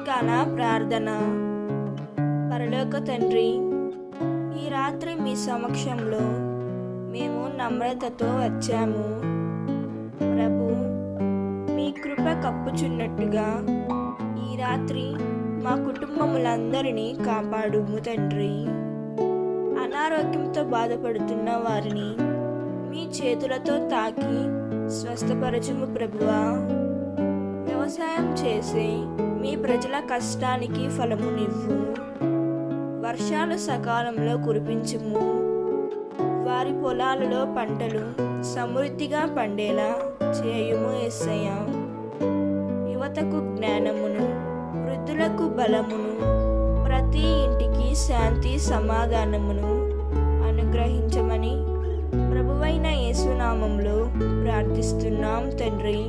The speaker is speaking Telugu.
రాత్రికాల ప్రార్థన. పరలోక తండ్రి ఈ రాత్రి మీ సమక్షంలో మేము నమ్రతతో వచ్చాము. ప్రభు మీ కృప కప్పుచున్నట్టుగా ఈ రాత్రి మా కుటుంబములందరినీ కాపాడుము తండ్రి. అనారోగ్యంతో బాధపడుతున్న వారిని మీ చేతులతో తాకి స్వస్థపరచుము ప్రభువా. వ్యవసాయం చేసే మీ ప్రజల కష్టానికి ఫలమునివ్వు వర్షాలు సకాలంలో కురిపించుము. వారి పొలాలలో పంటలు సమృద్ధిగా పండేలా చేయుము ఎస్సయ్య యువతకు జ్ఞానమును వృద్ధులకు బలమును ప్రతి ఇంటికి శాంతి సమాధానమును అనుగ్రహించమని ప్రభువైన యేసునామంలో ప్రార్థిస్తున్నాం తండ్రి.